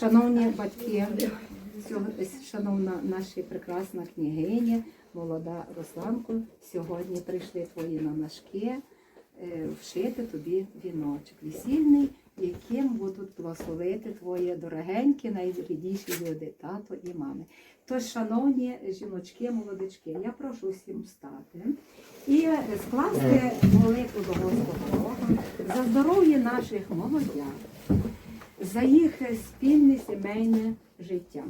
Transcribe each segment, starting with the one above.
Шановні батьки, шановна наша прекрасна княгиня, молода Русланко, сьогодні прийшли твої намашки е, вшити тобі віночок весільний, яким будуть благословити твої дорогенькі, найрідніші люди, тато і мами. Тож, шановні жіночки, молодички, я прошу всім встати і е, скласти молитву до Господа Бога за здоров'я наших молодят за їх спільне сімейне життя.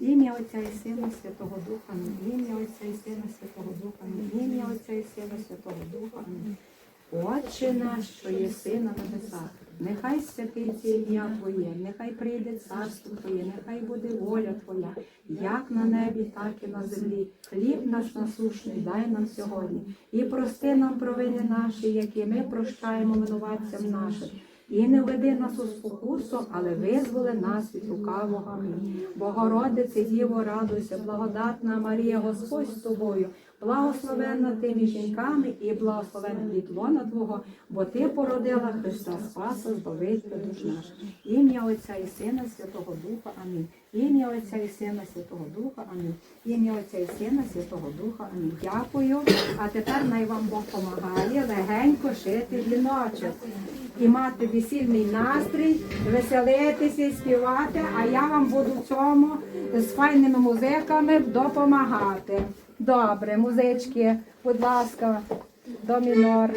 Ім'я Отця і Сина Святого Духа, ім'я Отця і Сина Святого Духа, ім'я Отця і Сина Святого Духа. Отче наш, що сина на небесах, нехай святиться ім'я Твоє, нехай прийде царство Твоє, нехай буде воля Твоя, як на небі, так і на землі. Хліб наш насушний дай нам сьогодні. І прости нам провини наші, які ми прощаємо винуватцям нашим. І не веди нас у спокусу, але визволи нас від лукавого. Богородице, Діво, радуйся, благодатна Марія, Господь з тобою, благословенна ти між жінками і благословенна плід Твого, бо ти породила Христа Спаса, Збавителя душ наших. Ім'я Отця і Сина Святого Духа. Амінь. Ім'я Отця і Сина Святого Духа. Амінь. Ім'я Отця і Сина Святого Духа. Амінь. Дякую. А тепер най вам Бог помагає легенько шити віночок і мати весільний настрій, веселитися, співати, а я вам буду в цьому з файними музиками допомагати. Добре, музички, будь ласка, до мінор.